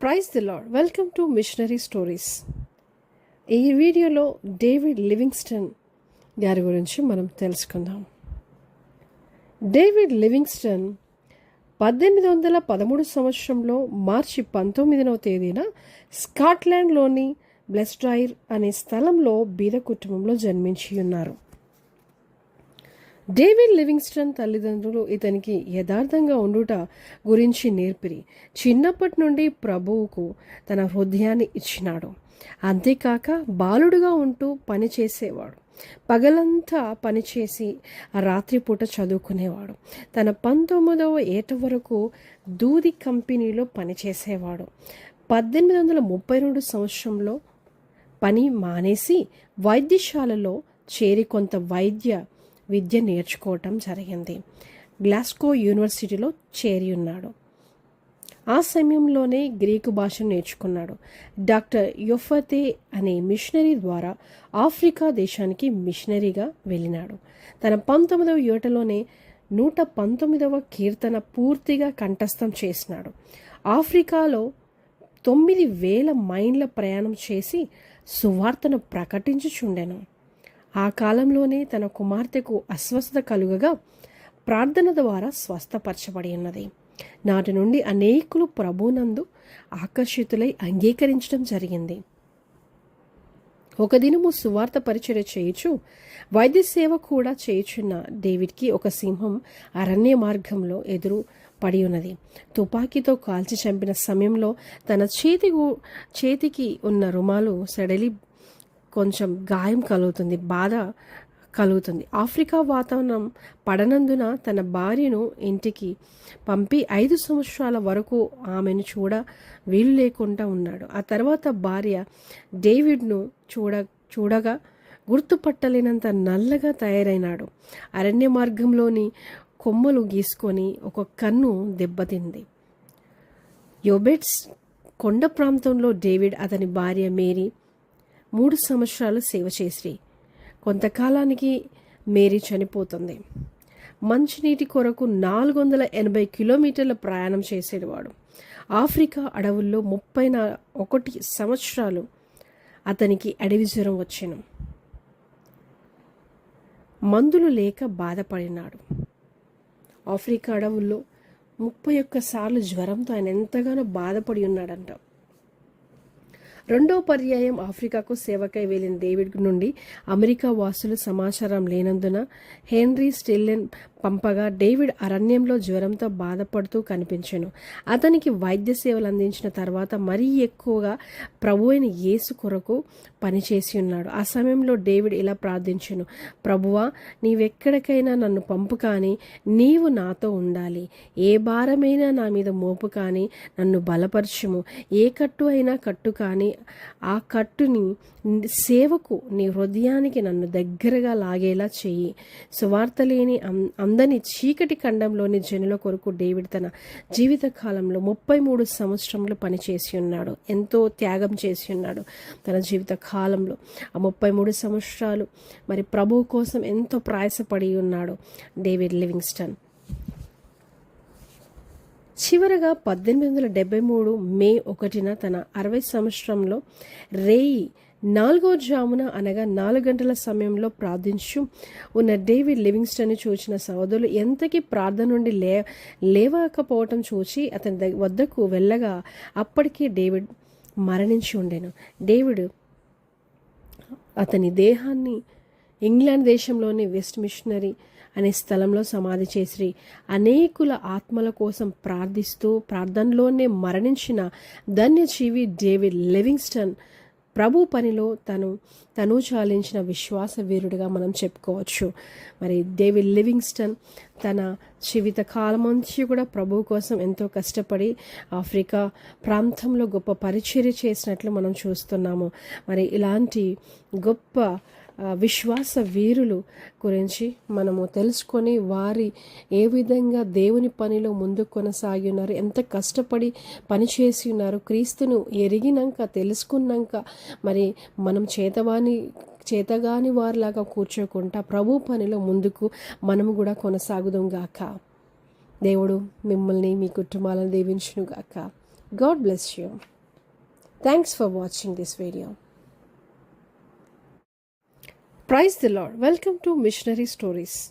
Praise the lord welcome to missionary stories. ఈ వీడియోలో David Livingstone గారి గురించి మనం తెలుసుకుందాం. డేవిడ్ లివింగ్స్టన్ పద్దెనిమిది వందల పదమూడు సంవత్సరంలో మార్చి పంతొమ్మిదవ తేదీన స్కాట్లాండ్లోని బ్లెస్ట్రాయిర్ అనే స్థలంలో బీద కుటుంబంలో జన్మించి ఉన్నారు. డేవిడ్ లివింగ్స్టన్ తల్లిదండ్రులు ఇతనికి యథార్థంగా ఉండుట గురించి నేర్పిరి. చిన్నప్పటి నుండి ప్రభువుకు తన హృదయాన్ని ఇచ్చినాడు. అంతేకాక బాలుడుగా ఉంటూ పని చేసేవాడు పగలంతా పనిచేసి రాత్రిపూట చదువుకునేవాడు. తన పంతొమ్మిదవ ఏట వరకు దూది కంపెనీలో పనిచేసేవాడు. పద్దెనిమిది వందల ముప్పై రెండు సంవత్సరంలో పని మానేసి వైద్యశాలలో చేరి కొంత వైద్య విద్య నేర్చుకోవటం జరిగింది. గ్లాస్కో యూనివర్సిటీలో చేరి ఉన్నాడు ఆ సమయంలోనే గ్రీకు భాషను నేర్చుకున్నాడు. డాక్టర్ యొఫతే అనే మిషనరీ ద్వారా ఆఫ్రికా దేశానికి మిషనరీగా వెళ్ళినాడు. తన పంతొమ్మిదవ ఏటలోనే నూట పంతొమ్మిదవ కీర్తన పూర్తిగా కంఠస్థం చేసినాడు. ఆఫ్రికాలో తొమ్మిది వేల మైళ్ళ ప్రయాణం చేసి సువార్తను ప్రకటించుచుండెను. ఆ కాలంలోనే తన కుమార్తెకు అస్వస్థత కలుగగా ప్రార్థన ద్వారా స్వస్థపరచబడి ఉన్నది. నాటి నుండి అనేకులు ప్రభునందు ఆకర్షితులై అంగీకరించడం జరిగింది. ఒక దినము సువార్త పరిచర్య చేయుచు వైద్య సేవ కూడా చేయుచున్న డేవిడ్కి ఒక సింహం అరణ్య మార్గంలో ఎదురు పడి ఉన్నది. తుపాకీతో కాల్చి చంపిన సమయంలో తన చేతి చేతికి ఉన్న రుమాలు సడలి కొంచెం గాయం కలుగుతుంది బాధ కలుగుతుంది. ఆఫ్రికా వాతావరణం పడనందున తన భార్యను ఇంటికి పంపి ఐదు సంవత్సరాల వరకు ఆమెను చూడ వీలు లేకుండా ఉన్నాడు. ఆ తర్వాత భార్య డేవిడ్ను చూడ చూడగా గుర్తుపట్టలేనంత నల్లగా తయారైనాడు. అరణ్య మార్గంలోని కొమ్మలు గీసుకొని ఒక కన్ను దెబ్బతింది. యోబెట్స్ కొండ ప్రాంతంలో డేవిడ్ అతని భార్య మేరీ మూడు సంవత్సరాలు సేవ చేసి కొంతకాలానికి మేరీ చనిపోతుంది. మంచినీటి కొరకు నాలుగు వందల ఎనభై కిలోమీటర్ల ప్రయాణం చేసేవాడు. ఆఫ్రికా అడవుల్లో ముప్పై నా ఒకటి సంవత్సరాలు అతనికి అడవి జ్వరం వచ్చాను మందులు లేక బాధపడినాడు. ఆఫ్రికా అడవుల్లో ముప్పై ఒక్కసార్లు జ్వరంతో ఆయన ఎంతగానో బాధపడి ఉన్నాడంట. రెండో పర్యాయం ఆఫ్రికాకు సేవకై వెళ్ళిన డేవిడ్ నుండి అమెరికా వాసులు సమాచారం లేనందున హెన్రీ స్టిల్లెన్ పంపగా డేవిడ్ అరణ్యంలో జ్వరంతో బాధపడుతూ కనిపించాను. అతనికి వైద్య సేవలు అందించిన తర్వాత మరీ ఎక్కువగా ప్రభు అయిన యేసు కొరకు పనిచేసి ఉన్నాడు. ఆ సమయంలో డేవిడ్ ఇలా ప్రార్థించాను ప్రభువా నీవెక్కడికైనా నన్ను పంపు కానీ నీవు నాతో ఉండాలి. ఏ భారమైనా నా మీద మోపు కానీ నన్ను బలపరచుము. ఏ కట్టు అయినా కట్టు కానీ ఆ కట్టుని సేవకు నీ హృదయానికి నన్ను దగ్గరగా లాగేలా చేయి. సువార్త లేని అందని చీకటి ఖండంలోని జనుల కొరకు డేవిడ్ తన జీవిత కాలంలో ముప్పై మూడు సంవత్సరములు పనిచేసి ఉన్నాడు. ఎంతో త్యాగం చేసి ఉన్నాడు తన జీవిత కాలంలో ఆ ముప్పై మూడు సంవత్సరాలు మరి ప్రభు కోసం ఎంతో ప్రయాసపడి ఉన్నాడు డేవిడ్ లివింగ్స్టన్. చివరగా పద్దెనిమిది వందల డెబ్బై మూడు మే ఒకటిన తన అరవై సంవత్సరంలో రేయి నాలుగో జామున అనగా నాలుగు గంటల సమయంలో ప్రార్థించు ఉన్న డేవిడ్ లివింగ్స్టన్ చూసిన సోదరులు ఎంతకీ ప్రార్థన నుండి లే లేవకపోవటం చూచి అతని వద్దకు వెళ్ళగా అప్పటికే డేవిడ్ మరణించి ఉండెను. డేవిడ్ అతని దేహాన్ని ఇంగ్లాండ్ దేశంలోని వెస్ట్ మిషనరీ అనే స్థలంలో సమాధి చేసి అనేకుల ఆత్మల కోసం ప్రార్థిస్తూ ప్రార్థనలోనే మరణించిన ధన్యజీవి డేవిడ్ లివింగ్స్టన్ ప్రభు పనిలో తను తను చాలించిన విశ్వాస వీరుడిగా మనం చెప్పుకోవచ్చు. మరి డేవిడ్ లివింగ్స్టన్ తన జీవిత కాలమంచి కూడా ప్రభు కోసం ఎంతో కష్టపడి ఆఫ్రికా ప్రాంతంలో గొప్ప పరిచర్య చేసినట్లు మనం చూస్తున్నాము. మరి ఇలాంటి గొప్ప విశ్వాస వీరులు గురించి మనము తెలుసుకొని వారి ఏ విధంగా దేవుని పనిలో ముందు కొనసాగి ఉన్నారు ఎంత కష్టపడి పనిచేసి ఉన్నారు క్రీస్తును ఎరిగినాక తెలుసుకున్నాక మరి మనం చేతవాని చేతగాని వారిలాగా కూర్చోకుండా ప్రభు పనిలో ముందుకు మనము కూడా కొనసాగుదాం గాక. దేవుడు మిమ్మల్ని మీ కుటుంబాలను దీవించును గాక God bless you. Thanks for watching this video Praise the Lord. Welcome to Missionary Stories.